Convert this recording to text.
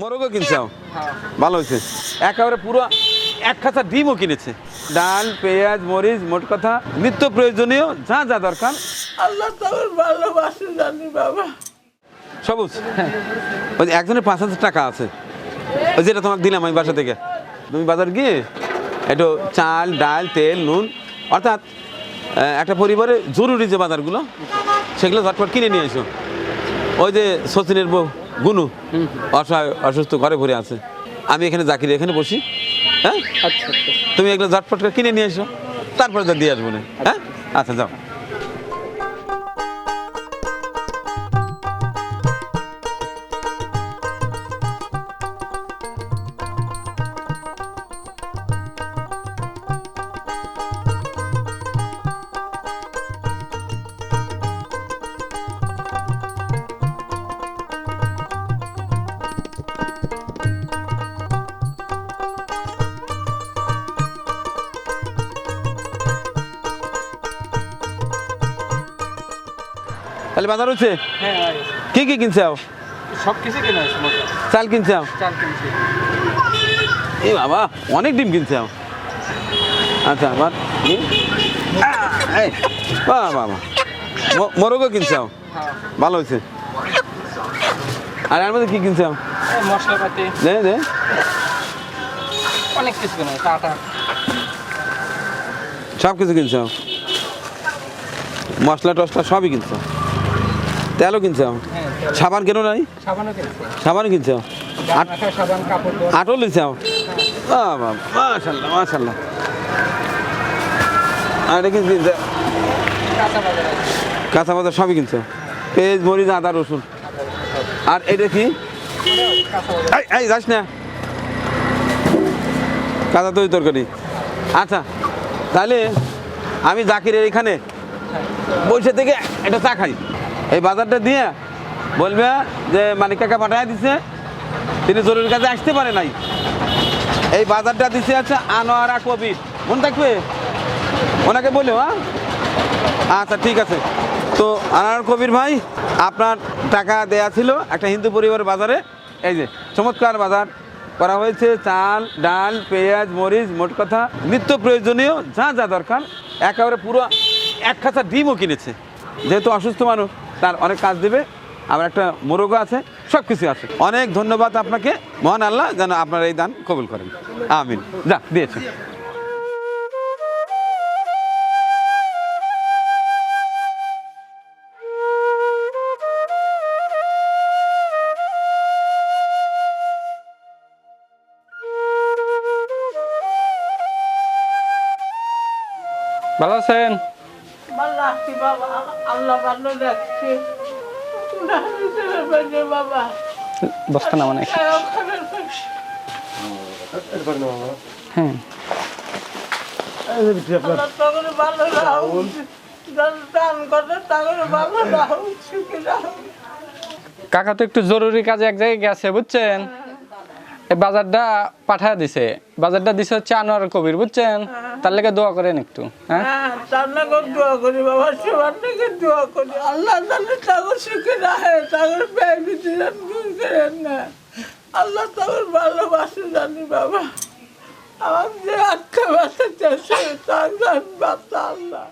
মোরগও কিনছাও ভালো হয়েছে। একেবারে পুরো এক খাতা ডিমও কিনেছে। ডাল পেঁয়াজ মরিচ মোট কথা নিত্য প্রয়োজনীয় যা যা দরকার। আল্লাহ তোমার ভালোবাসে জানি বাবা। সবুজ। ওই একজনের পাঁচ হাজার টাকা আছে। ওই যেটা তোমাকে দিলাম আমি বাসা থেকে। তুমি বাজার গিয়ে একটু চাল ডাল তেল নুন অর্থাৎ একটা পরিবারে জরুরি যে বাজারগুলো সেগুলো ঝটপট কিনে নিয়ে এসো। ওই যে সচিনের বউ। গুনু অসহায় অসুস্থ ঘরে ভরে আছে। আমি এখানে জাকির এখানে বসি হ্যাঁ? আচ্ছা আচ্ছা। তুমি এগুলো ঝটপট করে কিনে নিয়ে এসো তারপরে দিয়ে আসব না হ্যাঁ? আচ্ছা যাও। তাহলে বাজার হচ্ছে? হ্যাঁ আয়। কি কি কিনছে সব কিছু কিনে চাল কিনছে চাল কিনছি। এ বাবা অনেক ডিম কিনছে আচ্ছা আবার বাহ বাবা মোরগও কিনছে হ্যাঁ। ভালো হয়েছে। আর এর মধ্যে কি কিনছে মশলাপাতি। দে দে। অনেক কিছু কিনে আটা। সব কিছু কিনছে মশলা টসলা সবই কিনছে তেলও কিনছে? হ্যাঁ সাবান কেন নাই? সাবানও কিনছে। আটও লিখছে মাশাল্লাহ মাশাল্লাহ আর এটা কিনছে? কাঁচা বাজার সবই কিনছে? পেঁয়াজ মরিচ আদা রসুন। আর এটা কি? এই এই যাস না। কাঁচা তৈরি তরকারি। আচ্ছা তাহলে আমি জাকিরের এখানে বসে থেকে এটা চা খাই। এই বাজারটা দিয়ে বলবে যে মানিক কাকা পাঠায় দিছে, তিনি জরুরি কাজে আসতে পারে নাই। এই বাজারটা দিছে আছে আনোয়ারা কবির মনে থাকবে? ওনাকে বলো হ্যাঁ? আচ্ছা ঠিক আছে। তো আনোয়ার কবির ভাই, আপনার টাকা দেয়া ছিল একটা হিন্দু পরিবারের বাজারে। এই যে, চমৎকার বাজার। করা হয়েছে চাল, ডাল, পেঁয়াজ, মরিচ, মোট কথা, নিত্য প্রয়োজনীয়, যা যা দরকার। একেবারে পুরো এক খাতা ডিমও কিনেছে। যেহেতু অসুস্থ মানুষ। তার অনেক কাজ দেবে। আবার একটা মোরগও আছে সব কিছু আছে। অনেক ধন্যবাদ আপনাকে। মহান আল্লাহ যেন আপনার এই দান কবুল করেন। আমিন। যা, দিয়েছে। ভালো আছেন? বাবা আল্লাহ ভালো রাখছে। বাবা। বস্তা নামা। হ্যাঁ ভালো রাখো কাকা তো একটু জরুরি কাজে এক জায়গায় গেছে বুঝছেন? এই বাজারটা পাঠায় দিছে। বাজারটা দিছে হচ্ছে আনোয়ার কবির বুঝছেন? তার লেগে দোয়া করেন একটু হ্যাঁ? হ্যাঁ তার দোয়া করি বাবা সবার থেকে দোয়া করি। আল্লাহ জানে তাদের সুখে রাখে ব্যয় করেন না। আল্লাহ তাদের ভালোবাসে জানি বাবা। আমার যে আত্মা বাসা চাষে তার বাচ্চা আল্লাহ।